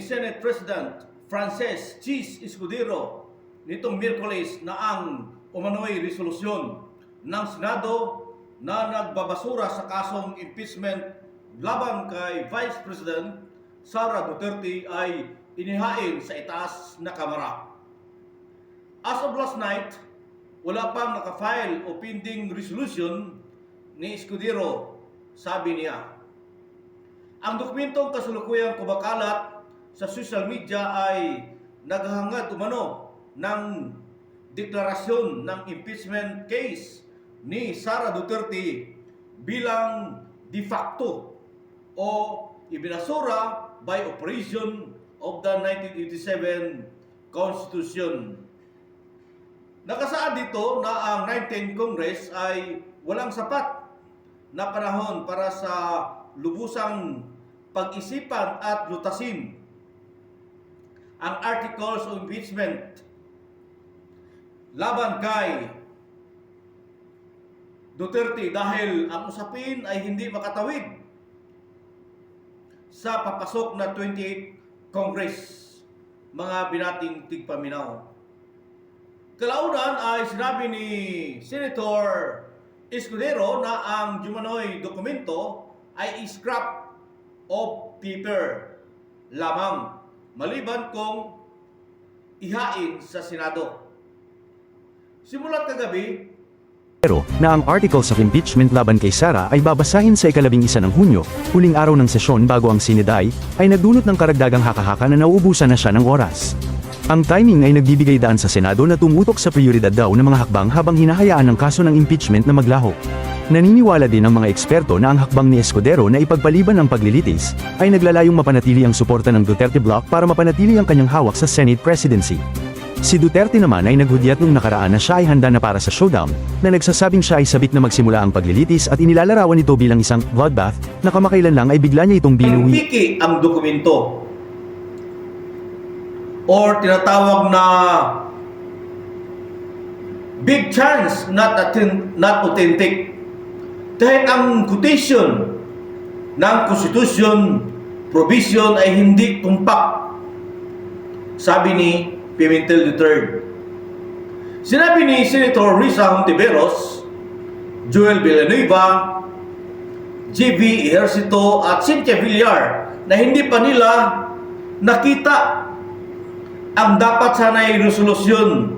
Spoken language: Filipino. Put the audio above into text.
Senate President Frances Cheese Escudero nitong Miyerkules na ang umano'y resolusyon ng Senado na nagbabasura sa kasong impeachment laban kay Vice President Sara Duterte ay inihain sa itaas na kamara. As of last night, wala pang nakafile o pending resolution ni Escudero, sabi niya. Ang dokumentong kasulukuyang kumakalat sa social media ay naghahangad umano ng deklarasyon ng impeachment case ni Sara Duterte bilang de facto o ibinasura by operation of the 1987 Constitution. Nakasaad dito na ang 19th Congress ay walang sapat na panahon para sa lubusang pag-isipan at lutasin ang articles of impeachment laban kay Duterte dahil ang usapin ay hindi makatawid sa papasok na 28 Congress mga binating tigpaminaw. Kalaunan ay sinabi ni Senator Escudero na ang Jumanoy dokumento ay scrap of paper lamang maliban kung ihain sa Senado. Simulat kagabi, Pero na ang articles of impeachment laban kay Sara ay babasahin sa ikalabing isa ng Hunyo, huling araw ng sesyon bago ang siniday, ay nagdulot ng karagdagang hakahaka na nauubusan na siya ng oras. Ang timing ay nagbibigay daan sa Senado na tumutok sa prioridad daw ng mga hakbang habang hinahayaan ng kaso ng impeachment na maglaho. Naniniwala din ang mga eksperto na ang hakbang ni Escudero na ipagpaliban ang paglilitis, ay naglalayong mapanatili ang suporta ng Duterte Bloc para mapanatili ang kanyang hawak sa Senate presidency. Si Duterte naman ay naghudyat nung nakaraan na siya ay handa na para sa showdown, na nagsasabing siya ay sabik na magsimula ang paglilitis at inilalarawan ito bilang isang bloodbath na kamakailan lang ay bigla niya itong binuwi. ang dokumento or tinatawag na big chance not not authentic. Kahit ang quotation ng constitution provision ay hindi tumpak sabi ni Pimentel III sinabi ni Senator Risa Hontiveros Joel Villanueva JB Ejercito at Cynthia Villar na hindi pa nila nakita ang dapat sana'y resolusyon